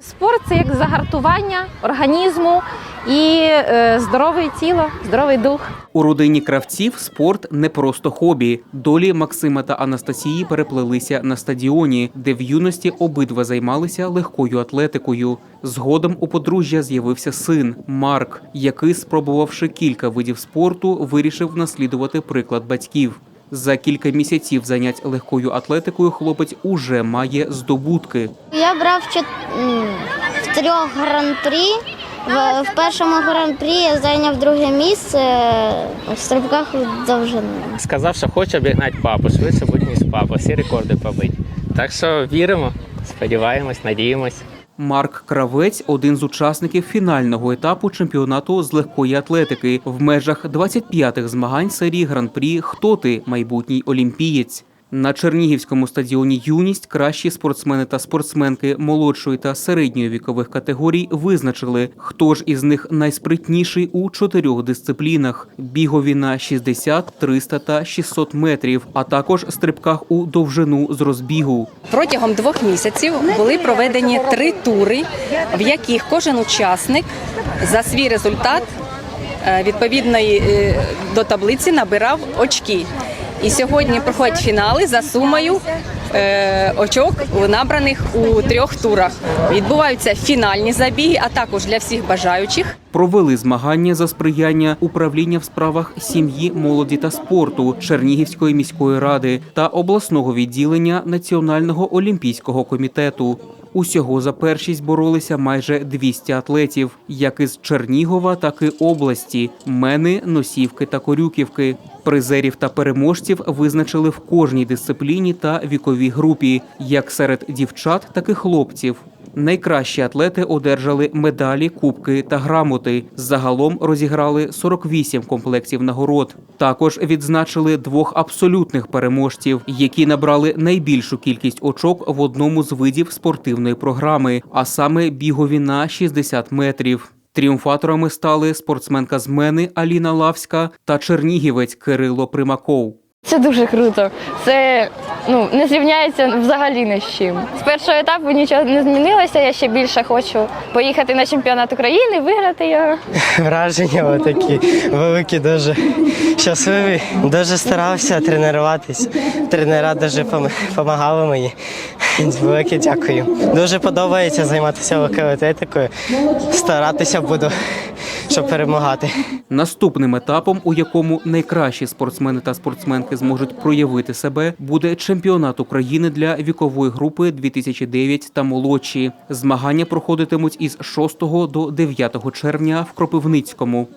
Спорт це як загартування організму і е, здорове тіло, здоровий дух. У родині кравців спорт не просто хобі. Долі Максима та Анастасії переплелися на стадіоні, де в юності обидва займалися легкою атлетикою. Згодом у подружжя з'явився син Марк, який, спробувавши кілька видів спорту, вирішив наслідувати приклад батьків. За кілька місяців занять легкою атлетикою хлопець уже має здобутки. Я брав в трьох гран-прі. В, першому гран-прі я зайняв друге місце в стрибках довжини. Сказав, що хоче обігнати папу, швидше будь ніж папа, всі рекорди побить. Так що віримо, сподіваємось, надіємось. Марк Кравець один з учасників фінального етапу чемпіонату з легкої атлетики в межах 25-х змагань серії гран-прі Хто ти майбутній олімпієць. На Чернігівському стадіоні Юність кращі спортсмени та спортсменки молодшої та середньої вікових категорій визначили, хто ж із них найспритніший у чотирьох дисциплінах: бігові на 60, 300 та 600 метрів, а також стрибках у довжину з розбігу. Протягом двох місяців були проведені три тури, в яких кожен учасник за свій результат е, відповідної е, до таблиці набирав очки. І сьогодні проходять фінали за сумою е, очок, набраних у трьох турах. Відбуваються фінальні забіги, а також для всіх бажаючих Провели змагання за сприяння управління в справах сім'ї, молоді та спорту Чернігівської міської ради та обласного відділення Національного олімпійського комітету. Усього за першість боролися майже 200 атлетів, як із Чернігова, так і області, Мени, Носівки та Корюківки. Призерів та переможців визначили в кожній дисципліні та віковій групі, як серед дівчат, так і хлопців. Найкращі атлети одержали медалі, кубки та грамоти. Загалом розіграли 48 комплектів нагород. Також відзначили двох абсолютних переможців, які набрали найбільшу кількість очок в одному з видів спортивної програми, а саме бігові на 60 метрів. Тріумфаторами стали спортсменка з Мени Аліна Лавська та чернігівець Кирило Примаков. Це дуже круто. Це ну не зрівняється взагалі ні з чим. З першого етапу нічого не змінилося. Я ще більше хочу поїхати на чемпіонат України, виграти його. Враження такі великі, дуже щасливі. Дуже старався тренуватись. Тренера дуже допомагали мені. Велике дякую. Дуже подобається займатися легкою. Старатися буду, щоб перемагати. Наступним етапом, у якому найкращі спортсмени та спортсменки зможуть проявити себе, буде чемпіонат України для вікової групи 2009 та молодші. Змагання проходитимуть із 6 до 9 червня в Кропивницькому.